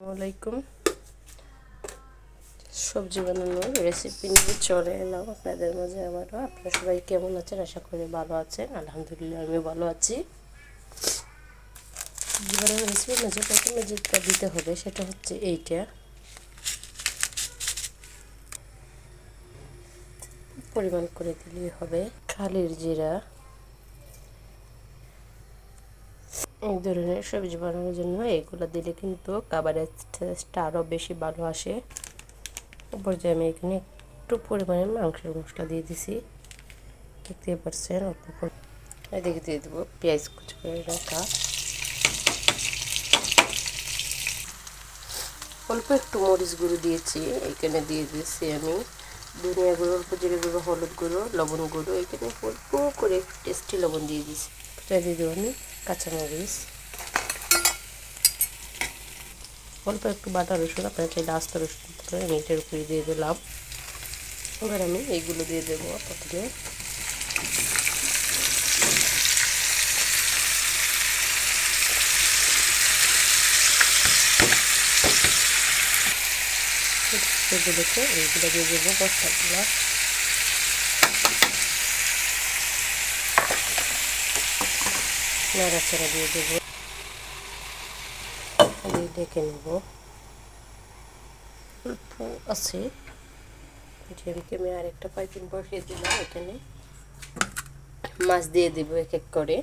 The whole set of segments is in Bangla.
আসসালামাইকুম সবজি বানানোর রেসিপি নিয়ে চলে এলাম আপনাদের মাঝে আমারও আপনারা সবাই কেমন আছেন? আশা করি ভালো আছেন। আলহামদুলিল্লাহ আমি ভালো আছি। সবজি বানানোর রেসিপির মাঝে প্রথমে যেটা দিতে হবে সেটা হচ্ছে এইটা। পরিমাণ করে দিলেই হবে। খালির জিরা। এই ধরনের সবজি বানানোর জন্য এগুলো দিলে কিন্তু খাবারের টেস্টটা আরও বেশি ভালো আসে। পর্যায়ে আমি এখানে একটু পরিমাণে মাংসের মশলা দিয়ে দিছি। দেখতে পারছেন অল্প এদিকে দিয়ে দেবো পেঁয়াজ কুচি করে রাখা। অল্প একটু মরিচ গুঁড়ো দিয়েছি, এখানে দিয়ে দিয়েছি আমি। ধনিয়া গুঁড়ো, অল্প জিরে গুঁড়ো, হলুদ গুঁড়ো, লবণ গুঁড়ো, এখানে অল্প করে টেস্টি লবণ দিয়ে দিয়েছি দিয়ে দেবো আমি। কাঁচামরিচ। অল্প একটু বাটা রসুন, আপনারা চাইলে আস্ত রসুন করে আমি এটার উপরে দিয়ে দিলাম। এবার আমি এইগুলো দিয়ে দেবো প্রথমে এইগুলো দিয়ে দেবো বস্তাগুলো। নাড়াচাড়া দিয়ে দেবো। ডেকে নেব। আছে। এটিএমকে আমি আরেকটা পাইপিং বসিয়ে দিলাম এখানে। মাছ দিয়ে দেবো এক এক করে।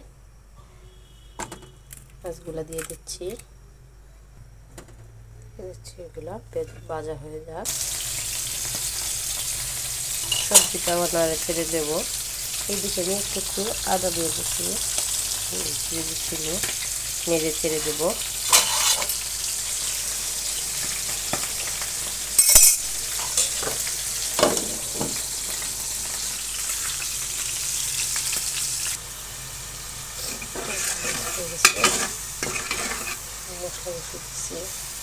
মাছগুলো দিয়ে দিচ্ছি। দিচ্ছি এগুলো ভাজা হয়ে যাক। সবজিটা নাড়ে ছেড়ে দেবো। এইদিকে আমি একটু একটু আদা দিয়ে দিচ্ছি। দিয়ে দিচ্ছিল নেড়ে ছেড়ে দেবো মশলা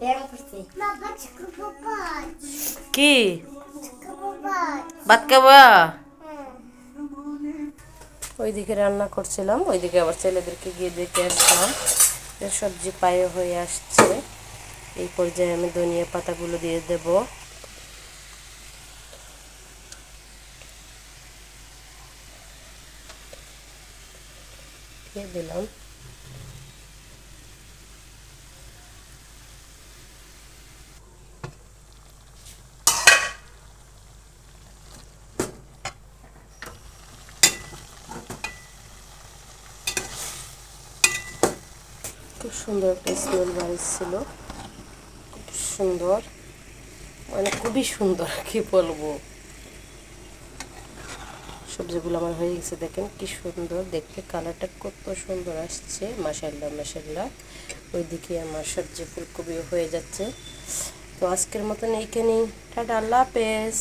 বসে দিচ্ছি কি ভাত খাবা ওইদিকে রান্না করছিলাম ওইদিকে আবার ছেলেদেরকে গিয়ে দেখে আসলাম সবজি পায়ে হয়ে আসছে। এই পর্যায়ে আমি ধনিয়া পাতাগুলো দিয়ে দেব। দিয়ে দিলাম। খুব সুন্দর একটা স্মেল বাড়িয়েছিল খুব সুন্দর। মানে খুবই সুন্দর, কি বলব? সবজিগুলো আমার হয়ে গেছে, দেখেন কি সুন্দর। দেখতে কালারটা কত সুন্দর আসছে মাসাল্লাহ মাসাল্লাহ ওইদিকে আমার সবজি ফুলকপিও হয়ে যাচ্ছে। তো আজকের মতন এইখানেই। টাটা, আল্লাহ হাফেজ।